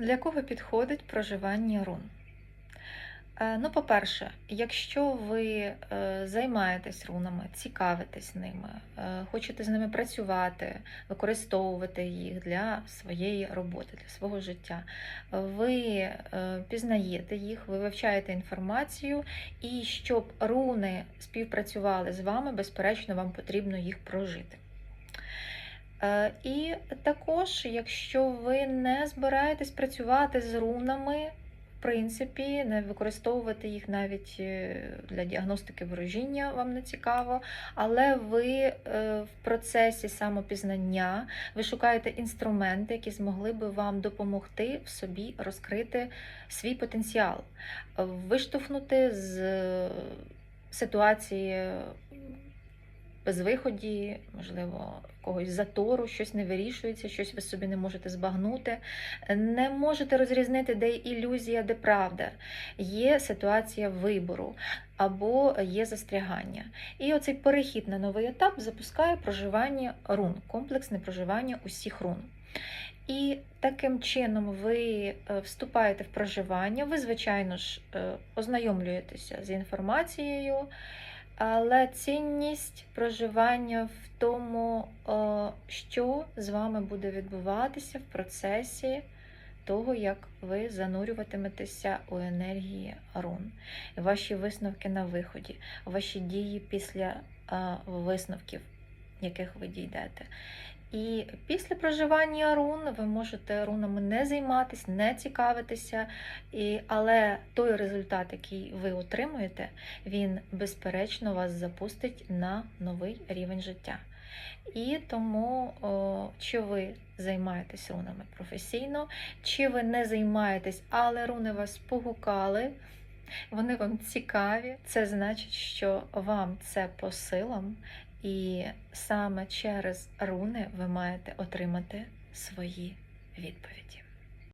Для кого підходить проживання рун? Е, Ну, по-перше, якщо ви е, займаєтесь рунами, цікавитесь ними, е, хочете з ними працювати, використовувати їх для своєї роботи, для свого життя, ви пізнаєте їх, ви вивчаєте інформацію, і щоб руни співпрацювали з вами, безперечно, вам потрібно їх прожити. Е, І також, якщо ви не збираєтесь працювати з рунами, в принципі, не використовувати їх навіть е, для діагностики ворожіння, вам не цікаво, але ви е, в процесі самопізнання ви шукаєте інструменти, які змогли би вам допомогти в собі розкрити свій потенціал, виштовхнути з ситуації безвиході, можливо, якогось затору, щось не вирішується, щось ви собі не можете збагнути, не можете розрізнити, де ілюзія, де правда. Є ситуація вибору або є застрягання. І оцей перехід на новий етап запускає проживання рун, комплексне проживання усіх рун. І таким чином ви е, вступаєте в проживання, ви, звичайно ж, е, ознайомлюєтеся з інформацією. Але цінність проживання в тому, е, що з вами буде відбуватися в процесі того, як ви занурюватиметеся у енергії рун, ваші висновки на виході, ваші дії після е, висновків, яких ви дійдете. І після проживання рун ви можете рунами не займатися, не цікавитися, і, але той результат, який ви отримуєте, він безперечно вас запустить на новий рівень життя. І тому, о, чи ви займаєтесь рунами професійно, чи ви не займаєтесь, але руни вас погукали, вони вам цікаві, це значить, що вам це по силам, і саме через руни ви маєте отримати свої відповіді.